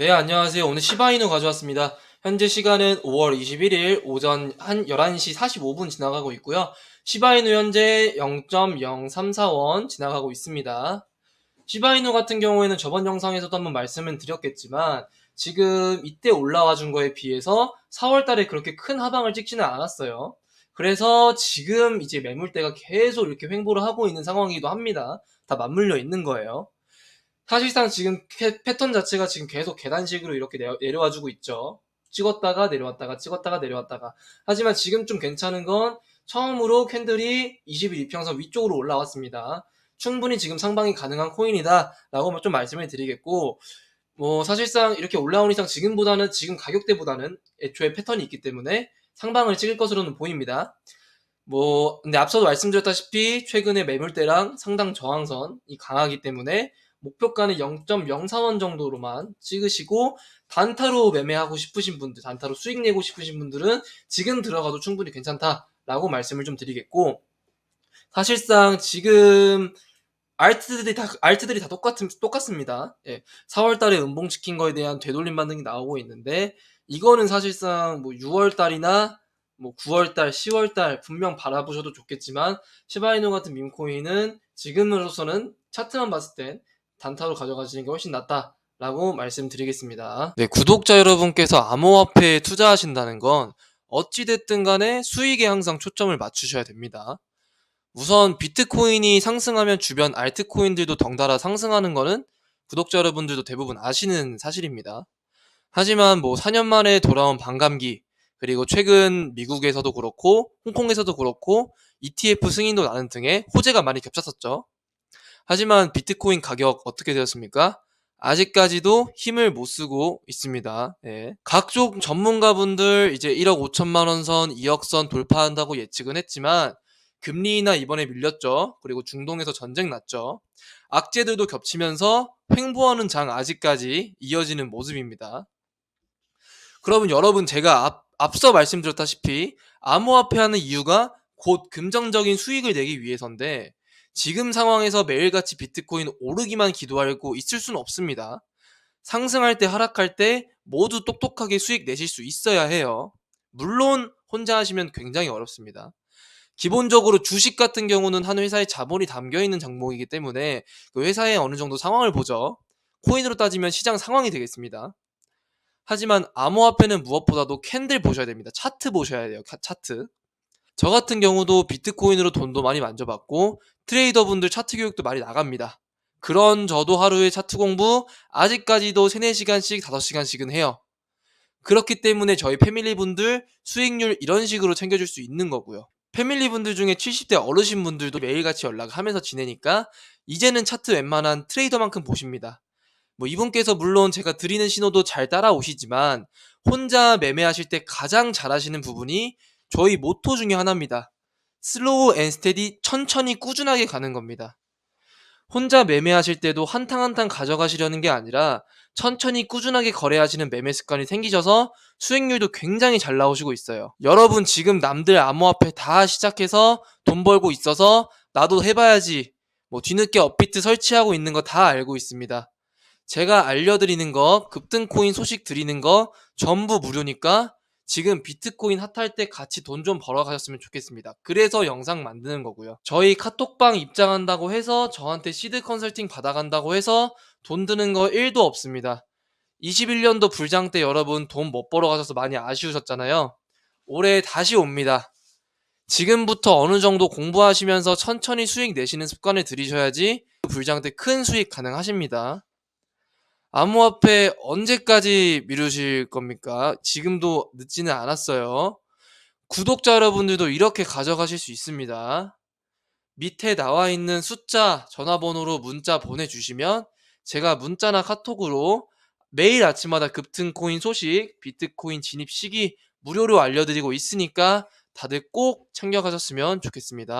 네, 안녕하세요. 오늘 시바이누 가져왔습니다. 현재 시간은 5월 21일 오전 한 11시 45분 지나가고 있고요. 시바이누 현재 0.034원 지나가고 있습니다. 시바이누 같은 경우에는 저번 영상에서도 한번 말씀을 드렸겠지만 지금 이때 올라와 준 거에 비해서 4월 달에 그렇게 큰 하방을 찍지는 않았어요. 그래서 지금 이제 매물대가 계속 이렇게 횡보를 하고 있는 상황이기도 합니다. 다 맞물려 있는 거예요. 사실상 지금 패, 패턴 자체가 지금 계속 계단식으로 이렇게 내려, 내려와 주고 있죠. 찍었다가 내려왔다가 찍었다가 내려왔다가. 하지만 지금 좀 괜찮은 건 처음으로 캔들이 20일 이평선 위쪽으로 올라왔습니다. 충분히 지금 상방이 가능한 코인이다 라고 좀 말씀을 드리겠고 뭐 사실상 이렇게 올라온 이상 지금보다는 지금 가격대보다는 애초에 패턴이 있기 때문에 상방을 찍을 것으로는 보입니다. 뭐 근데 앞서도 말씀드렸다시피 최근에 매물대랑 상당 저항선이 강하기 때문에 목표가는 0.04원 정도로만 찍으시고 단타로 매매하고 싶으신 분들, 단타로 수익 내고 싶으신 분들은 지금 들어가도 충분히 괜찮다라고 말씀을 좀 드리겠고 사실상 지금 알트들이 다 알트들이 다 똑같은 똑같습니다. 예. 4월 달에 음봉 지킨 거에 대한 되돌림 반응이 나오고 있는데 이거는 사실상 뭐 6월 달이나 뭐 9월 달, 10월 달 분명 바라보셔도 좋겠지만 시바이누 같은 밈코인은 지금으로서는 차트만 봤을 땐 단타로 가져가시는 게 훨씬 낫다 라고 말씀드리겠습니다. 네, 구독자 여러분께서 암호화폐에 투자하신다는 건 어찌됐든 간에 수익에 항상 초점을 맞추셔야 됩니다. 우선 비트코인이 상승하면 주변 알트코인들도 덩달아 상승하는 거는 구독자 여러분들도 대부분 아시는 사실입니다. 하지만 뭐 4년 만에 돌아온 반감기, 그리고 최근 미국에서도 그렇고 홍콩에서도 그렇고 ETF 승인도 나는 등의 호재가 많이 겹쳤었죠. 하지만 비트코인 가격 어떻게 되었습니까? 아직까지도 힘을 못 쓰고 있습니다. 예. 각종 전문가분들 이제 1억 5천만 원 선, 2억 선 돌파한다고 예측은 했지만 금리나 이번에 밀렸죠. 그리고 중동에서 전쟁 났죠. 악재들도 겹치면서 횡보하는 장 아직까지 이어지는 모습입니다. 그러면 여러분 제가 앞, 앞서 말씀드렸다시피 암호화폐 하는 이유가 곧 금전적인 수익을 내기 위해서인데 지금 상황에서 매일같이 비트코인 오르기만 기도하고 있을 수는 없습니다. 상승할 때 하락할 때 모두 똑똑하게 수익 내실 수 있어야 해요. 물론 혼자 하시면 굉장히 어렵습니다. 기본적으로 주식 같은 경우는 한 회사의 자본이 담겨 있는 종목이기 때문에 그 회사의 어느 정도 상황을 보죠. 코인으로 따지면 시장 상황이 되겠습니다. 하지만 암호화폐는 무엇보다도 캔들 보셔야 됩니다. 차트 보셔야 돼요. 차트. 저 같은 경우도 비트코인으로 돈도 많이 만져봤고 트레이더 분들 차트 교육도 많이 나갑니다. 그런 저도 하루에 차트 공부 아직까지도 3, 4시간씩 5시간씩은 해요. 그렇기 때문에 저희 패밀리 분들 수익률 이런 식으로 챙겨줄 수 있는 거고요. 패밀리 분들 중에 70대 어르신 분들도 매일같이 연락하면서 지내니까 이제는 차트 웬만한 트레이더만큼 보십니다. 뭐 이분께서 물론 제가 드리는 신호도 잘 따라오시지만 혼자 매매하실 때 가장 잘하시는 부분이 저희 모토 중에 하나입니다. 슬로우 앤 스테디 천천히 꾸준하게 가는 겁니다. 혼자 매매하실 때도 한탕 한탕 가져가시려는 게 아니라 천천히 꾸준하게 거래하시는 매매 습관이 생기셔서 수익률도 굉장히 잘 나오시고 있어요. 여러분 지금 남들 암호화폐 다 시작해서 돈 벌고 있어서 나도 해봐야지. 뭐 뒤늦게 업비트 설치하고 있는 거 다 알고 있습니다. 제가 알려드리는 거, 급등 코인 소식 드리는 거 전부 무료니까 지금 비트코인 핫할 때 같이 돈 좀 벌어 가셨으면 좋겠습니다. 그래서 영상 만드는 거고요. 저희 카톡방 입장한다고 해서 저한테 시드 컨설팅 받아간다고 해서 돈 드는 거 1도 없습니다. 21년도 불장 때 여러분 돈 못 벌어 가셔서 많이 아쉬우셨잖아요. 올해 다시 옵니다. 지금부터 어느 정도 공부하시면서 천천히 수익 내시는 습관을 들이셔야지 불장 때 큰 수익 가능하십니다. 암호화폐 언제까지 미루실 겁니까? 지금도 늦지는 않았어요. 구독자 여러분들도 이렇게 가져가실 수 있습니다. 밑에 나와 있는 숫자, 전화번호로 문자 보내주시면 제가 문자나 카톡으로 매일 아침마다 급등코인 소식, 비트코인 진입 시기 무료로 알려드리고 있으니까 다들 꼭 챙겨가셨으면 좋겠습니다.